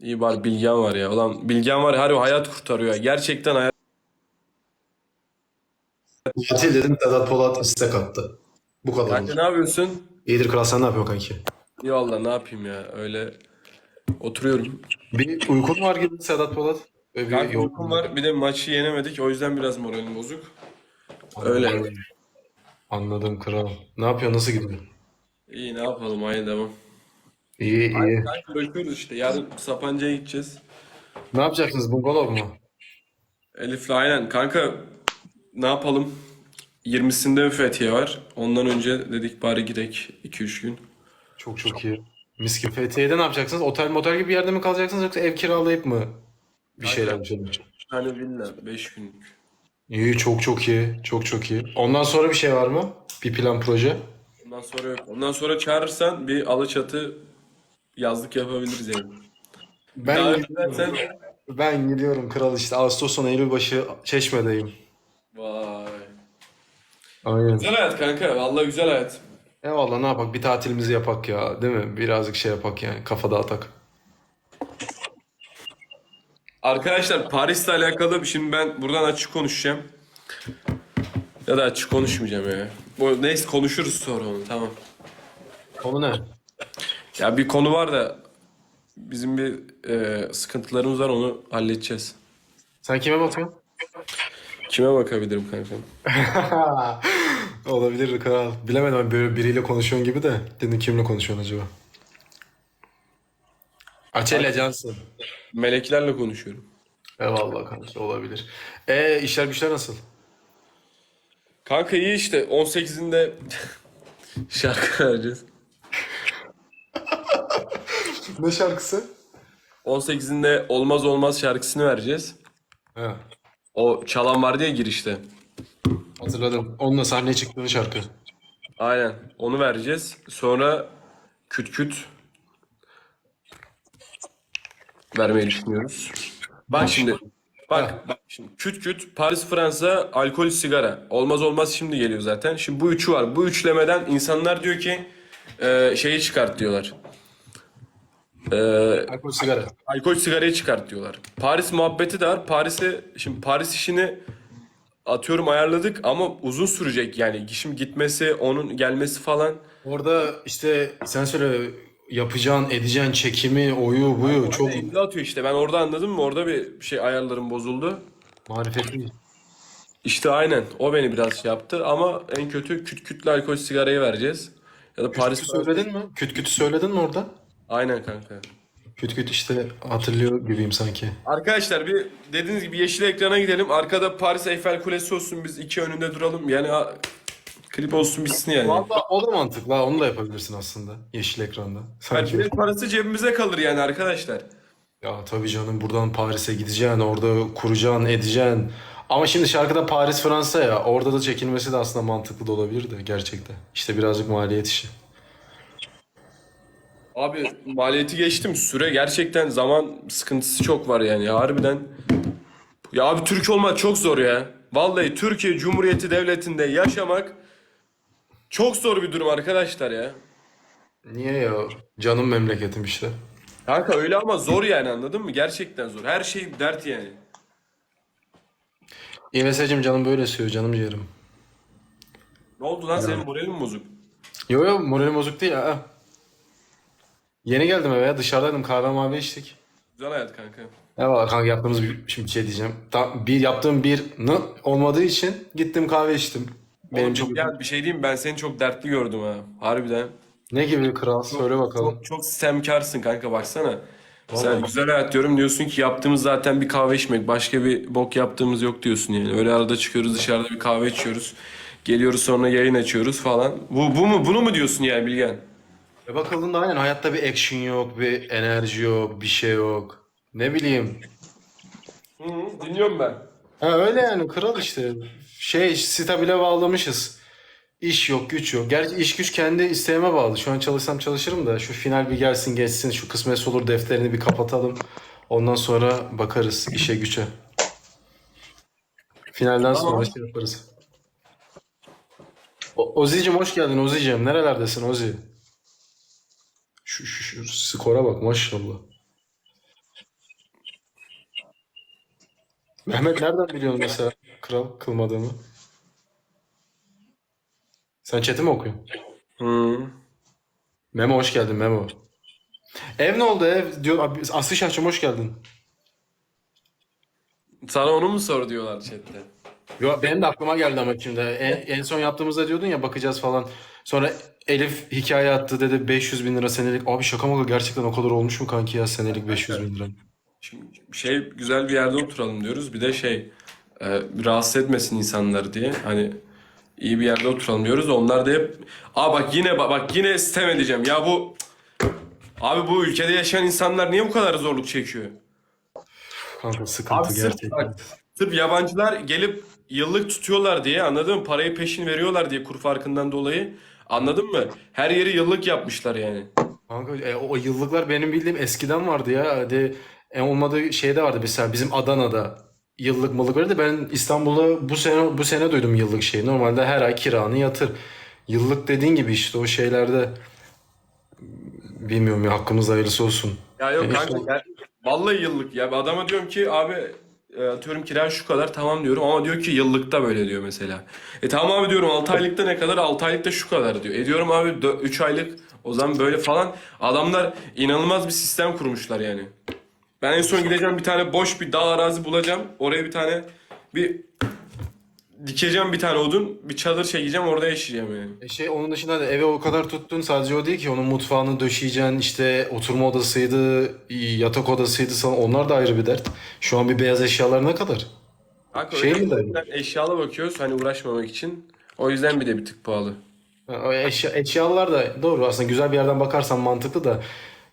İyi bari Bilgen var ya. Ulan Bilgen var ya harbi hayat kurtarıyor ya. Gerçekten hayat. Tatil dedim Sedat Polat istek attı. Bu kadar. Kanka ne yapıyorsun? İyidir kral sen ne yapıyorsun kanki? İyi valla ne yapayım ya. Öyle oturuyorum. Bir uykun var gibi Sedat Polat. Böyle bir Kanka yorgun- uykum var. Bir de maçı yenemedik. O yüzden biraz moralim bozuk. Öyle. Anladım kral. Ne yapıyor nasıl gidiyor? İyi ne yapalım aynı devam. İyi iyi. Kanka uğraşıyoruz işte. Yarın Sapanca'ya gideceğiz. Ne yapacaksınız bungalov mu? Elif'le aynen. Kanka ne yapalım? 20'sinde bir Fethiye var. Ondan önce dedik bari gidek 2-3 gün. Çok çok iyi. Mis gibi. Fethiye'de ne yapacaksınız? Otel motel gibi bir yerde mi kalacaksınız yoksa ev kiralayıp mı bir şeyler bir şeyler? Bir tane villa 5 günlük. İyi çok çok iyi. Çok çok iyi. Ondan sonra bir şey var mı? Bir plan proje? Ondan sonra yok. Ondan sonra çağırırsan bir Alaçatı yazlık yapabiliriz yani. Ben Daha gidiyorum. sen Ben gidiyorum kral işte. Ağustos sonu Eylül başı Çeşme'deyim. Vay. Aynen. Güzel hayat kanka. Vallahi güzel hayat. Eyvallah ne yapak bir tatilimizi yapak ya değil mi? Birazcık şey yapak yani kafa dağıtak. Arkadaşlar Paris'le alakalı şimdi ben buradan açık konuşacağım. Ya da açık konuşmayacağım ya. Bu neyse konuşuruz sonra onu tamam. Konu ne? Ya bir konu var da bizim bir e, sıkıntılarımız var onu halledeceğiz. Sen kime bakıyorsun? Kime bakabilirim kanka? Olabilir kral. Bilemedim böyle biriyle konuşuyorsun gibi de. Dedim kimle konuşuyorsun acaba? Açelya Cansın. Meleklerle konuşuyorum. Eyvallah kanka olabilir. E işler güçler nasıl? Kanka iyi işte 18'inde şarkı vereceğiz. Ne şarkısı? 18'inde olmaz olmaz şarkısını vereceğiz. He, O çalan vardı ya girişte. hatırladım. Onunla sahneye çıktığın şarkı. Aynen onu vereceğiz. Sonra küt küt vermeyi düşünüyoruz. Bak şimdi bak, bak şimdi küt küt Paris Fransa alkol sigara olmaz olmaz şimdi geliyor zaten. Şimdi bu üçü var. Bu üçlemeden insanlar diyor ki e, şeyi çıkart diyorlar. E, Alkol sigara. alkol sigarayı çıkart diyorlar. Paris muhabbeti de var. Paris'e şimdi Paris işini atıyorum ayarladık ama uzun sürecek yani. Şimdi gitmesi, onun gelmesi falan. Orada işte sen söyle yapacağın, edeceğin çekimi, oyu, buyu çok Çok imza atıyor işte. Ben orada anladım mı? Orada bir şey ayarlarım bozuldu. marifetli. İşte aynen. O beni biraz şey yaptı ama en kötü küt kütlü alkol sigarayı vereceğiz. Ya da Paris Küt söyledin mi? Küt kütü söyledin mi orada? Aynen kanka. Küt küt işte hatırlıyor gibiyim sanki. Arkadaşlar bir dediğiniz gibi yeşil ekrana gidelim. Arkada Paris Eiffel Kulesi olsun. Biz iki önünde duralım. Yani ha, klip olsun bitsin yani. Valla o da mantıklı ha, onu da yapabilirsin aslında yeşil ekranda. Sanki. bilet parası cebimize kalır yani arkadaşlar. Ya tabii canım buradan Paris'e gideceksin, orada kuracaksın, edeceksin. Ama şimdi şarkıda Paris Fransa ya, orada da çekilmesi de aslında mantıklı da olabilir de gerçekten. İşte birazcık maliyet işi. Abi maliyeti geçtim. Süre gerçekten zaman sıkıntısı çok var yani. Harbiden. Ya abi Türk olmak çok zor ya. Vallahi Türkiye Cumhuriyeti Devleti'nde yaşamak çok zor bir durum arkadaşlar ya. Niye ya? Canım memleketim işte. Kanka öyle ama zor yani anladın mı? Gerçekten zor. Her şey dert yani. İvese'cim canım böyle istiyor, canım ciğerim. Ne oldu lan senin moralin mi bozuk? Yo yo moralim bozuk değil ya. Yeni geldim eve ya, dışarıdaydım kahve mavi içtik. Güzel hayat kanka. Eyvallah kanka yaptığımız bir, şimdi bir şey diyeceğim. Ta, bir yaptığım bir nı olmadığı için gittim kahve içtim. Benim Oğlum, çok... ya bir şey diyeyim ben seni çok dertli gördüm ha. Harbiden. Ne gibi kral? Söyle bakalım. Çok, çok sistemkarsın kanka baksana. Sen güzel hayat diyorum diyorsun ki yaptığımız zaten bir kahve içmek. Başka bir bok yaptığımız yok diyorsun yani. Öyle arada çıkıyoruz dışarıda bir kahve içiyoruz. Geliyoruz sonra yayın açıyoruz falan. Bu, bu mu bunu mu diyorsun yani Bilgen? E bakıldığında aynen hayatta bir action yok, bir enerji yok, bir şey yok. Ne bileyim. Hı hı, dinliyorum ben. Ha öyle yani kral işte. Şey stabile bağlamışız. İş yok, güç yok. Gerçi iş güç kendi isteğime bağlı. Şu an çalışsam çalışırım da şu final bir gelsin geçsin. Şu kısmet olur defterini bir kapatalım. Ondan sonra bakarız işe güce. Finalden sonra şey yaparız. O- Ozi'cim hoş geldin Ozi'cim. Nerelerdesin Ozi? konuşuyoruz. Skora bak maşallah. Mehmet nereden biliyorsun mesela kral kılmadığını? Sen chat'i mi okuyorsun? Hmm. Memo hoş geldin Memo. Ev ne oldu ev? Diyor, Aslı Şahçım hoş geldin. Sana onu mu sor diyorlar chatte. Yo, benim de aklıma geldi ama şimdi. En, en son yaptığımızda diyordun ya bakacağız falan. Sonra Elif hikaye attı dedi 500 bin lira senelik. Abi şaka maka gerçekten o kadar olmuş mu kanki ya senelik 500 bin lira? Şimdi şey güzel bir yerde oturalım diyoruz. Bir de şey e, rahatsız etmesin insanları diye. Hani iyi bir yerde oturalım diyoruz. Onlar da hep Aa bak yine bak, bak yine sitem edeceğim. Ya bu Abi bu ülkede yaşayan insanlar niye bu kadar zorluk çekiyor? Kanka sıkıntı Abi sırf, gerçekten. bak, sırf yabancılar gelip yıllık tutuyorlar diye anladın mı? Parayı peşin veriyorlar diye kur farkından dolayı. Anladın mı? Her yeri yıllık yapmışlar yani. Kanka e, o yıllıklar benim bildiğim eskiden vardı ya. Hadi en olmadığı şeyde vardı mesela bizim Adana'da yıllık malık vardı. Ben İstanbul'da bu sene bu sene duydum yıllık şeyi. Normalde her ay kiranı yatır. Yıllık dediğin gibi işte o şeylerde bilmiyorum ya hakkımız hayırlısı olsun. Ya yok kanka ya, vallahi yıllık ya adama diyorum ki abi atıyorum kira şu kadar tamam diyorum ama diyor ki yıllıkta böyle diyor mesela. E tamam abi diyorum 6 aylıkta ne kadar 6 aylıkta şu kadar diyor. E diyorum abi 3 aylık o zaman böyle falan adamlar inanılmaz bir sistem kurmuşlar yani. Ben en son gideceğim bir tane boş bir dağ arazi bulacağım. Oraya bir tane bir dikeceğim bir tane odun bir çadır çekeceğim orada yaşayacağım yani. E şey onun dışında da eve o kadar tuttun sadece o değil ki onun mutfağını döşeyeceksin işte oturma odasıydı yatak odasıydı falan onlar da ayrı bir dert. Şu an bir beyaz eşyalar ne kadar? Kanka Şey mi dayı? eşyalı bakıyoruz hani uğraşmamak için. O yüzden bir de bir tık pahalı. O Eşya, eşyalar da doğru aslında güzel bir yerden bakarsan mantıklı da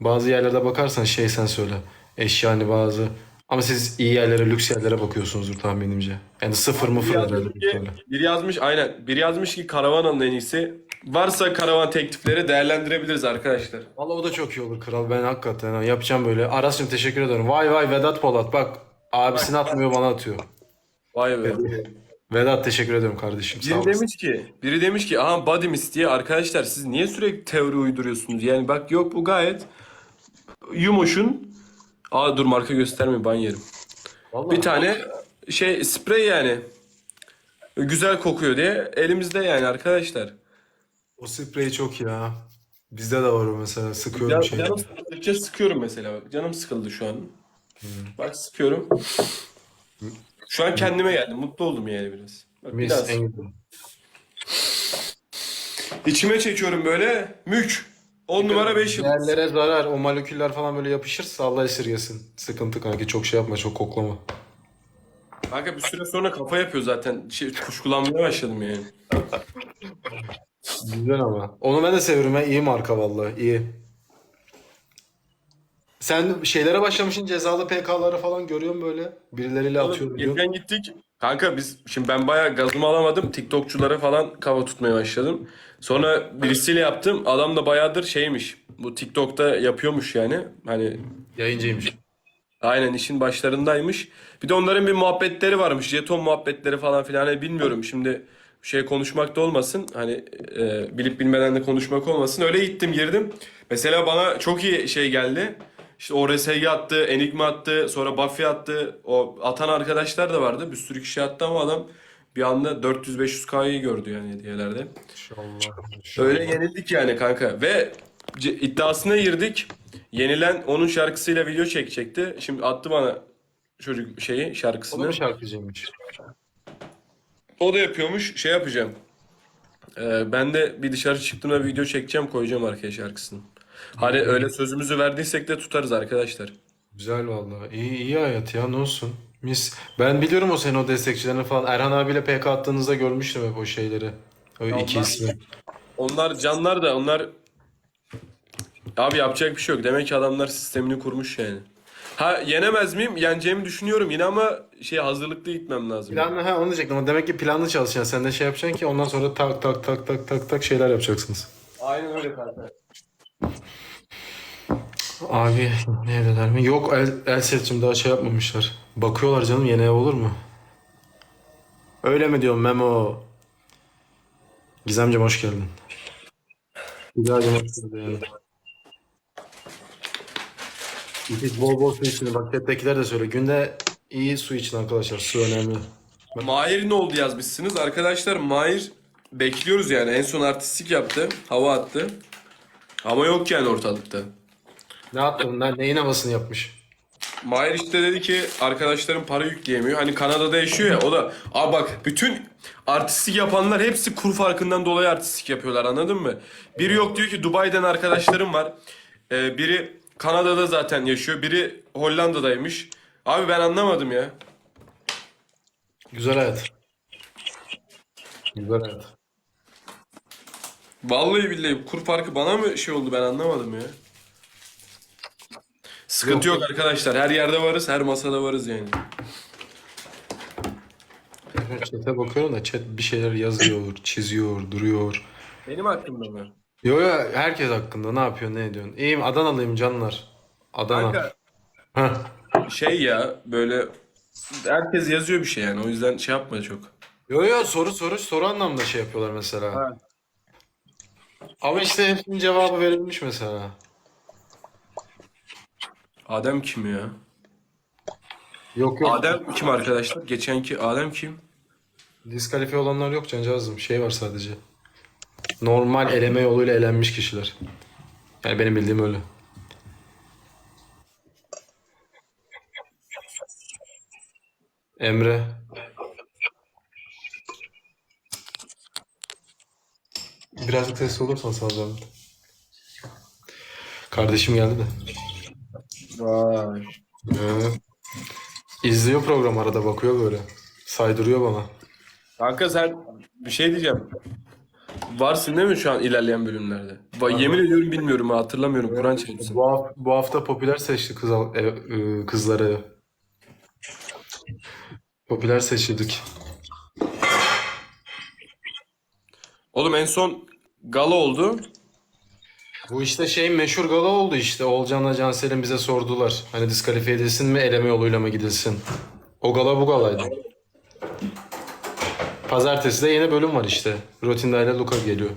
bazı yerlerde bakarsan şey sen söyle eşya hani bazı ama siz iyi yerlere lüks yerlere bakıyorsunuzdur tahminimce. Yani sıfır mı Biri herhalde yazmış, ki, biri yazmış aynen. Biri yazmış ki karavan alın en iyisi. Varsa karavan teklifleri değerlendirebiliriz arkadaşlar. Valla o da çok iyi olur kral ben hakikaten ha, yapacağım böyle. Aras'cığım teşekkür ederim. Vay vay Vedat Polat bak abisini atmıyor bana atıyor. Vay be. Vedat teşekkür ediyorum kardeşim. Sağ Biri olasın. demiş ki, biri demiş ki aha body mist diye arkadaşlar siz niye sürekli teori uyduruyorsunuz? Yani bak yok bu gayet Yumoş'un Aa dur marka gösterme ban yerim. Vallahi. Bir tane şey sprey yani. Güzel kokuyor diye elimizde yani arkadaşlar. O sprey çok ya. Bizde de var o mesela sıkıyorum şey. canım sıkıldıkça sıkıyorum mesela bak. Canım sıkıldı şu an. Bak sıkıyorum. Şu an kendime geldim. Mutlu oldum yani biraz. Bak Mis biraz. İçime çekiyorum böyle. Mük. 10 numara 5 yıl. Yerlere zarar, o moleküller falan böyle yapışırsa Allah esirgesin. Sıkıntı kanki çok şey yapma, çok koklama. Kanka bir süre sonra kafa yapıyor zaten. Şey, kuşkulanmaya başladım yani. Güzel ama. Onu ben de seviyorum ya. İyi marka vallahi, iyi. Sen şeylere başlamışsın cezalı PK'ları falan görüyorum böyle. Birileriyle atıyor. Geçen gittik. Kanka biz şimdi ben bayağı gazımı alamadım. TikTokçulara falan kafa tutmaya başladım. Sonra birisiyle yaptım. Adam da bayağıdır şeymiş. Bu TikTok'ta yapıyormuş yani. Hani Yayıncıymış. Aynen işin başlarındaymış. Bir de onların bir muhabbetleri varmış. Jeton muhabbetleri falan filan. Hani bilmiyorum şimdi şey konuşmak da olmasın. Hani e, bilip bilmeden de konuşmak olmasın. Öyle gittim girdim. Mesela bana çok iyi şey geldi. İşte o RSG attı, Enigma attı, sonra Buffy attı. O atan arkadaşlar da vardı. Bir sürü kişi attı ama adam bir anda 400-500K'yı gördü yani hediyelerde. İnşallah. Öyle yenildik yani kanka. Ve c- iddiasına girdik. Yenilen onun şarkısıyla video çekecekti. Şimdi attı bana çocuk şeyi O da şarkısını. mı şarkıcıymış? O da yapıyormuş. Şey yapacağım. Ee, ben de bir dışarı çıktığımda video çekeceğim koyacağım arkaya şarkısını. Hani öyle sözümüzü verdiysek de tutarız arkadaşlar. Güzel vallahi. İyi, iyi hayat ya ne olsun. Mis. Ben biliyorum o senin o destekçilerini falan. Erhan abiyle PK attığınızda görmüştüm hep o şeyleri. O iki onlar- ismi. Onlar canlar da onlar abi yapacak bir şey yok. Demek ki adamlar sistemini kurmuş yani. Ha yenemez miyim? Yeneceğimi düşünüyorum yine ama şey hazırlıklı gitmem lazım. Planlı ha onu diyecektim ama demek ki planlı çalışacaksın. Sen de şey yapacaksın ki ondan sonra tak tak tak tak tak tak şeyler yapacaksınız. Aynen öyle kanka. Abi ne evdeler mi? Yok el, el seçim daha şey yapmamışlar. Bakıyorlar canım yeni ev olur mu? Öyle mi diyorum Memo? Gizemciğim hoş geldin. Güzelcim hoş geldin. Biz bol bol su için bak chat'tekiler de söyle. Günde İyi su için arkadaşlar. Su önemli. Mahir ne oldu yazmışsınız. Arkadaşlar Mahir bekliyoruz yani. En son artistik yaptı. Hava attı. Ama yok yani ortalıkta. Ne yaptın? Ne, neyin havasını yapmış? Mahir işte dedi ki arkadaşlarım para yükleyemiyor. Hani Kanada'da yaşıyor ya o da Aa bak bütün artistik yapanlar hepsi kur farkından dolayı artistik yapıyorlar anladın mı? Biri yok diyor ki Dubai'den arkadaşlarım var. Ee, biri Kanada'da zaten yaşıyor. Biri Hollanda'daymış. Abi ben anlamadım ya. Güzel hayat. Güzel hayat. Vallahi billahi kur farkı bana mı şey oldu ben anlamadım ya. Sıkıntı yok arkadaşlar. Her yerde varız, her masada varız yani. Chat'e bakıyorum da chat bir şeyler yazıyor, çiziyor, duruyor. Benim hakkımda mı? Yo yo herkes hakkında ne yapıyor ne ediyorsun? İyiyim Adanalıyım canlar. Adana. Kanka şey ya böyle herkes yazıyor bir şey yani o yüzden şey yapma çok. Yo yo soru soru soru anlamda şey yapıyorlar mesela. Ha. Ama işte hepsinin cevabı verilmiş mesela. Adem kim ya? Yok yok. Adem kim arkadaşlar? Geçenki Adem kim? Diskalifiye olanlar yok Cancağızım. Şey var sadece. Normal eleme yoluyla elenmiş kişiler. Yani benim bildiğim öyle. Emre. Birazcık sesli olursan sağ ol. Kardeşim geldi de. Vay. Ee, izliyor program arada bakıyor böyle. Saydırıyor bana. Kanka sen bir şey diyeceğim. Varsın değil mi şu an ilerleyen bölümlerde? Va- yemin ediyorum bilmiyorum ha, hatırlamıyorum. Kur'an çarpsın. Bu hafta, bu hafta popüler seçti kız, al- e, e, kızları. Popüler seçildik. Oğlum en son gala oldu. Bu işte şey meşhur gala oldu işte. Olcan'la Cansel'in bize sordular. Hani diskalifiye edilsin mi, eleme yoluyla mı gidilsin? O gala bu galaydı. Pazartesi de yeni bölüm var işte. Rotinda ile Luka geliyor.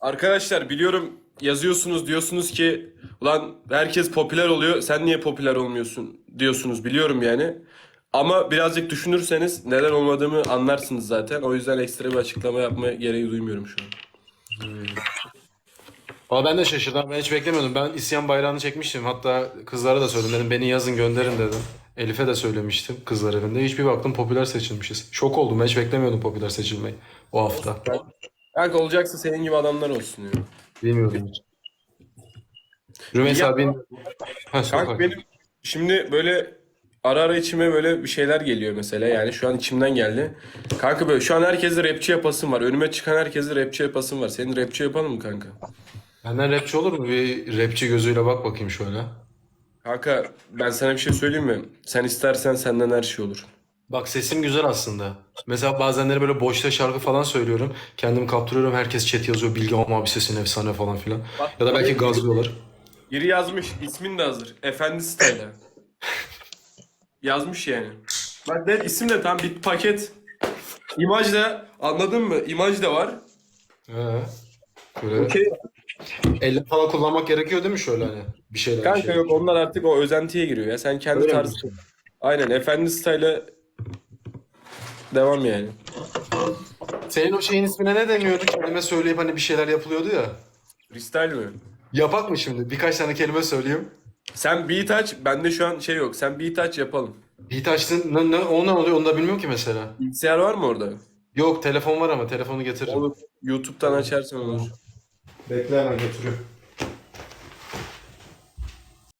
Arkadaşlar biliyorum yazıyorsunuz diyorsunuz ki ulan herkes popüler oluyor sen niye popüler olmuyorsun diyorsunuz biliyorum yani. Ama birazcık düşünürseniz neden olmadığımı anlarsınız zaten. O yüzden ekstra bir açıklama yapmaya gereği duymuyorum şu an. Valla ben de şaşırdım. Ben hiç beklemiyordum. Ben isyan bayrağını çekmiştim. Hatta kızlara da söyledim. Dedim beni yazın gönderin dedim. Elif'e de söylemiştim kızlar evinde. Hiçbir baktım popüler seçilmişiz. Şok oldum. Ben hiç beklemiyordum popüler seçilmeyi o hafta. Kanka olacaksa senin gibi adamlar olsun ya. Bilmiyordum hiç. Rümeysa sokak. Kanka benim şimdi böyle ara ara içime böyle bir şeyler geliyor mesela. Yani şu an içimden geldi. Kanka böyle şu an herkeste rapçi yapasım var. Önüme çıkan herkeste rapçi yapasım var. Senin rapçi yapalım mı kanka? Benden rapçi olur mu? Bir rapçi gözüyle bak bakayım şöyle. Kanka ben sana bir şey söyleyeyim mi? Sen istersen senden her şey olur. Bak sesim güzel aslında. Mesela bazenleri böyle boşta şarkı falan söylüyorum. Kendimi kaptırıyorum. Herkes chat yazıyor. Bilge ama abi sesin efsane falan filan. Ya da belki gazlıyorlar. Biri yazmış, ismin de hazır. Efendi Style'a. yazmış yani. Bak de isim de tam bir paket. İmaj da anladın mı? İmaj da var. He. Böyle Okey. elle falan kullanmak gerekiyor değil mi şöyle hani? Bir şeyler. bir Kanka şeyler. yok onlar artık o özentiye giriyor ya. Sen kendi Öyle mi? tarzın. Aynen Efendi Style'a devam yani. Senin o şeyin ismine ne deniyordu? Kelime söyleyip hani bir şeyler yapılıyordu ya. Freestyle mi? Yapak mı şimdi? Birkaç tane kelime söyleyeyim. Sen beat aç. Bende şu an şey yok. Sen beat aç yapalım. Beat açtın. Ne, ne, o ne oluyor onu da bilmiyorum ki mesela. Bilgisayar var mı orada? Yok telefon var ama telefonu getiririm. Olur. YouTube'dan açarsan olur. Bekle hemen getiriyorum.